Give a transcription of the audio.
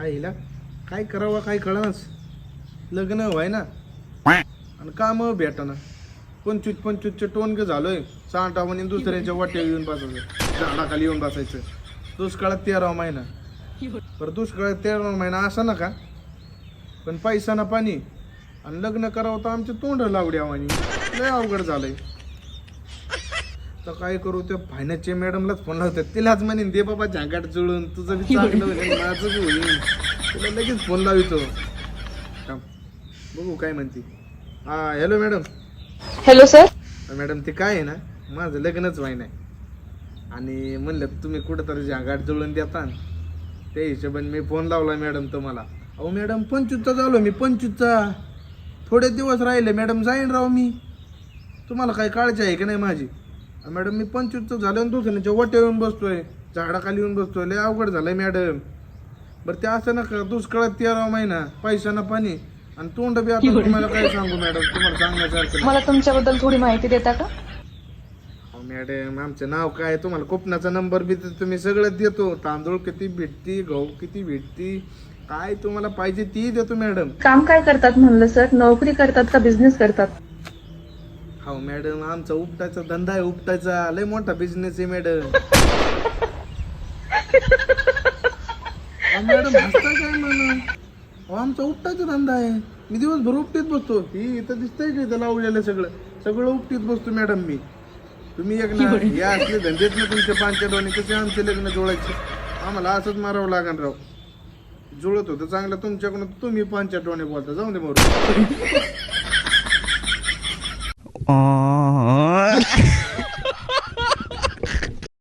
आईला काय करावं काय कळनाच लग्न व्हाय ना. आणि काम भेटाना. पंचवीस पंचवीसचे टोनक झालोय. सांटा म्हणे दुसऱ्याच्या वाट्या येऊन बसायचं. झाडाखाली येऊन बसायचं. दुष्काळात तेरावा महिना. बरं दुष्काळात तेरावा महिना असा ना का पण पैसा ना पाणी. आणि लग्न करावं तर आमचे तोंड लावड्या आव्हानी लय अवघड झालंय. तर काय करू त्या फायनान्सच्या मॅडमलाच फोन लावतात तिलाच म्हणेन दे बाबा झांगाट जुळून तुझं बी चांगलं होईल माझं बी होईल. तुला लगेच फोन लावितो. थांब. बघू काय म्हणते. हा hello madam hello sir madam ते काय आहे ना माझं लग्नच व्हाय नाही आणि म्हणलं तुम्ही कुठंतरी झांगाट जुळून देता. त्या हिशोबाने मी फोन लावला मॅडम तुम्हाला. अहो मॅडम पंचवीसचा झालो मी पंचवीसचा. थोडे दिवस राहिले मॅडम जाईन राव मी. तुम्हाला काही काळजी आहे की नाही माझी? मॅडम मी पंचवीसचं झालं आणि दुसऱ्याच्या वाट्या येऊन बसतोय झाडाखाली येऊन बसतोय लय अवघड झालंय मॅडम. बरं ते असं नका दुष्काळात तेरावा महिना पैसा ना पाणी आणि तोंड बी आता तुम्हाला काय सांगू मॅडम तुम्हाला सांगण्यासारखं. मला तुमच्याबद्दल थोडी माहिती देता का? अहो मॅडम आमचं नाव काय? तुम्हाला कोपनाचा नंबर बी तर तुम्ही सगळं देतो. तांदूळ किती भेटती गहू किती भेटती काय तुम्हाला पाहिजे ती देतो मॅडम. काम काय करतात म्हणलं सर? नोकरी करतात का बिझनेस करतात? हो मॅडम आमचा उपटायचा धंदा आहे उपटायचा लय मोठा बिझनेस आहे मॅडम मॅडम हसता काय म्हणून? अहो आमचा उपटायचा धंदा आहे. मी दिवसभर उपटीत बसतो. ही इथं दिसतंय का इथं लावलेलं सगळं? सगळं उपटीत बसतो मॅडम मी. तुम्ही एक ना या असले धंदेत ना तुमच्या पांच्या डोने कसे आमचे लग्न जोडायचे. आम्हाला असंच मारावं लागेल राव. जुळत होतं चांगलं तुमच्याकडून तुम्ही पांच्या डोने बोलता. जाऊन दे मग 啊啊